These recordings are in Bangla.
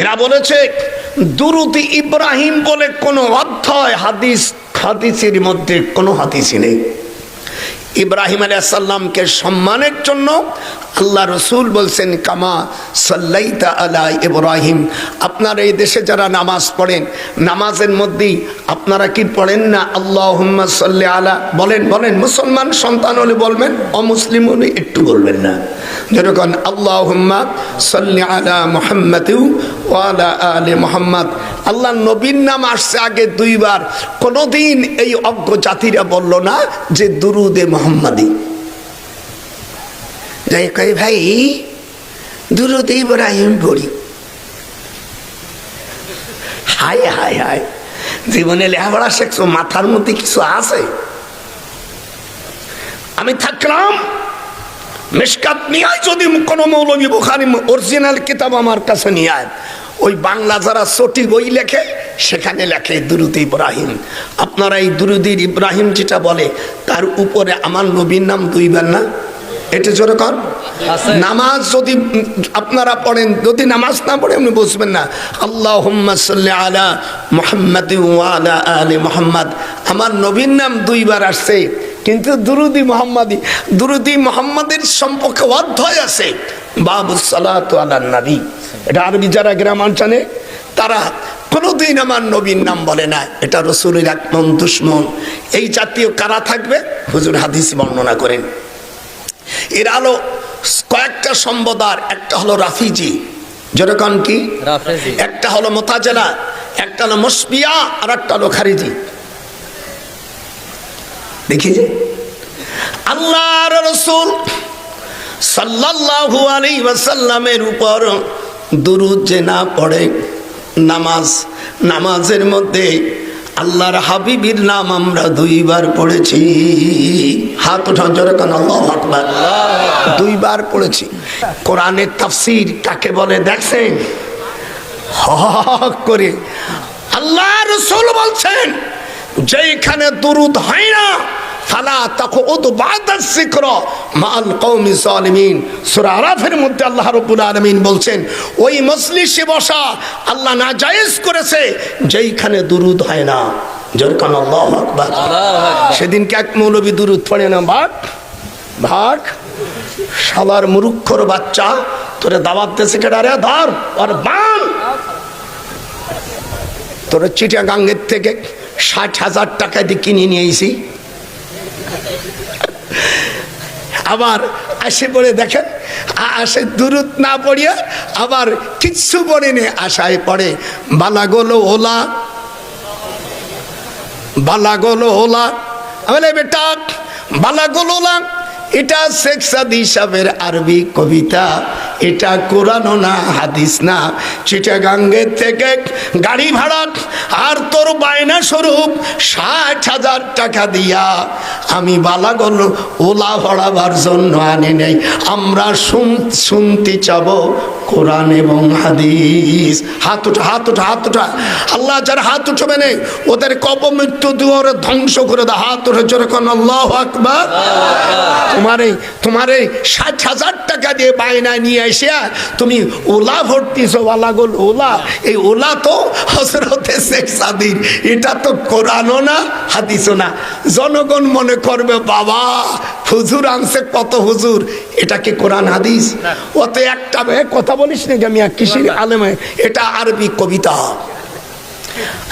এরা বলেছে, দুরুতি ইব্রাহিম বলে কোনো অধ্যায় হাদিস, হাদিসের মধ্যে কোনো হাদিসই নেই। ইব্রাহিম আলাইসাল্লামকে সম্মানের জন্য আল্লাহ রসুল বলছেন, কামা সাল্লাইতা আলা ইব্রাহিম, আপনার এই দেশে যারা নামাজ পড়েন, নামাজের মধ্যেই আপনারা কি পড়েন না? আল্লাহ সাল্লি আলা, বলেন বলেন, মুসলমান সন্তান হলে বলবেন, অমুসলিম হলে একটু বলবেন না। যেরকম আল্লাহ সাল্লি আলা মোহাম্মদ আলে মোহাম্মদ। আল্লাহ নবীর নাম আসছে আগে দুইবার। কোনোদিন এই অজ্ঞ জাতিরা বলল না যে দুরুদে মোহাম্মদী। যাই কই ভাই, দুরুদ ইব্রাহিম পড়ি। হায় হায় হায়, জীবনে লেখাপড়া শেখছো, মাথার মধ্যে কিছু আছে? আমি থাকলাম মেশকাত নিয়ে যদি কোনো মৌলবী বুখারি অরিজিনাল কিতাব আমার কাছে নিয়ে আয়। ওই বাংলা যারা সটি বই লেখে সেখানে লেখে দুরুদ ইব্রাহিম। আপনারা এই দুরুদির ইব্রাহিম যেটা বলে তার উপরে আমার নবীর নাম দুইবার না? এটা জোরে কর। নামাজ যদি আপনারা পড়েন যদি নামাজ না পড়ে আপনি বুঝবেন না। আল্লাহ আলা মোহাম্মদ আলা আলী মোহাম্মদ। আমার নবীর নাম দুইবার আসছে। কিন্তু দুরুদি মোহাম্মদী দুরুদি মোহাম্মদের সম্পর্কে অধ্যায় আছে। বাবু সালাত আলা নবী। এটা আরবি যারা জানে তারা কোনোদিন আমার নবীর নাম বলে না। এটা রসুলের একমন দুশ্মন। এই জাতীয় কারা থাকবে? হুজুর হাদিস বর্ণনা করেন। এর আলো কয়েকটা সম্বদার একটা হলো রাফিজি যেরকম কি? একটা হলো মোতাজেলা একটা হলো মুসবিয়া আর একটা হলো খারিজি। দেখি যে। আল্লাহর রসুল সাল্লাল্লাহু আলাইহি ওয়াসাল্লামের উপর দুরুদ যে না পড়ে, নামাজ, নামাজের মধ্যে আল্লাহর হাবিবির নাম আমরা দুইবার পড়েছি। হাত উঠান জোরে কান আকবার। দুইবার পড়েছি। কোরআনের তাফসীর কাকে বলে দেখছেন? হক করে। আল্লাহ রসুল বলছেন, যেখানে দুরুদ হয় না ফালা তাকুদ বাদা যিকর মাল কওমি জালিমিন সূরা আরাফের মধ্যে আল্লাহ রাব্বুল আলামিন বলছেন ওই মজলিসে বসা আল্লাহ নাজায়েজ করেছে যেইখানে দুরুদ হয় না। যেরকম আল্লাহু আকবার। সেদিনকে এক মৌলবী দুরুদ পড়ে না ভাগ ভাগ। শালার মুরুক্ষর বাচ্চা তোরে দাওয়াত দেশে কেডারে ধর আর বান। তোর চিটাগাঙ্গের থেকে ষাট হাজার টাকা দিয়ে কিনে নিয়েছি আবার আসে পড়ে দেখেন আসে দূরত না পড়িয়া আবার কিচ্ছু পড়েনি আশায় পড়ে বালাগোলো ওলা বালাগোলো ওলা। বলে, বেটা বালাগোলো ওলা। এটা শেখ সাদি সাহেবের আরবি কবিতা। এটা কোরআনও না হাদিস না। চিটাগাঙ্গের থেকে গাড়ি ভাড়া আর তোর বায়না স্বরূপ ষাট হাজার টাকা দিয়া। আমি বালাগল ওলা ভরাবার জন্য আনি নেই। আমরা শুন শুনতে চাব কোরআন এবং হাদিস। হাত উঠা হাত উঠা হাত উঠা। আল্লাহ যার হাত উঠবে নেই ওদের কপমৃত্যু দুয়ারে ধ্বংস করে দা। হাত উঠে যেরকম আল্লাহ আকবার। তোমার এই তোমার এই ষাট হাজার টাকা দিয়ে বায়না নিয়ে এসে তুমি ওলা ভর্তিছ ওলা গোল ওলা। এই ওলা তো হসরতে শেখ সাদির। এটা তো কোরআনও না হাদিসও না। জনগণ মনে করবে বাবা হুজুর আনছে কত হুজুর? এটা কি কোরআন হাদিস? অত একটা কথা বলিস নাকি আমি এক কৃষি আলেমে? এটা আরবি কবিতা।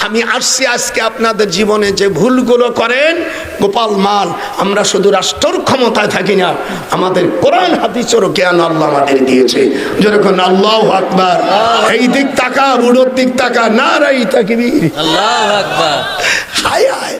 আমি আসছি আজকে আপনাদের জীবনে যে ভুলগুলো করেন গোপাল মাল আমরা শুধু রাষ্ট্রর ক্ষমতায় থাকি না আমাদের কোরআন হাদিসেরও জ্ঞান আল্লাহ আমাদের দিয়েছে। যেরকম আল্লাহ আকবার। এই দিক তাকা বুড়োর দিক তাকা না রাই তাকিবি আল্লাহ আকবার। হায় হায়।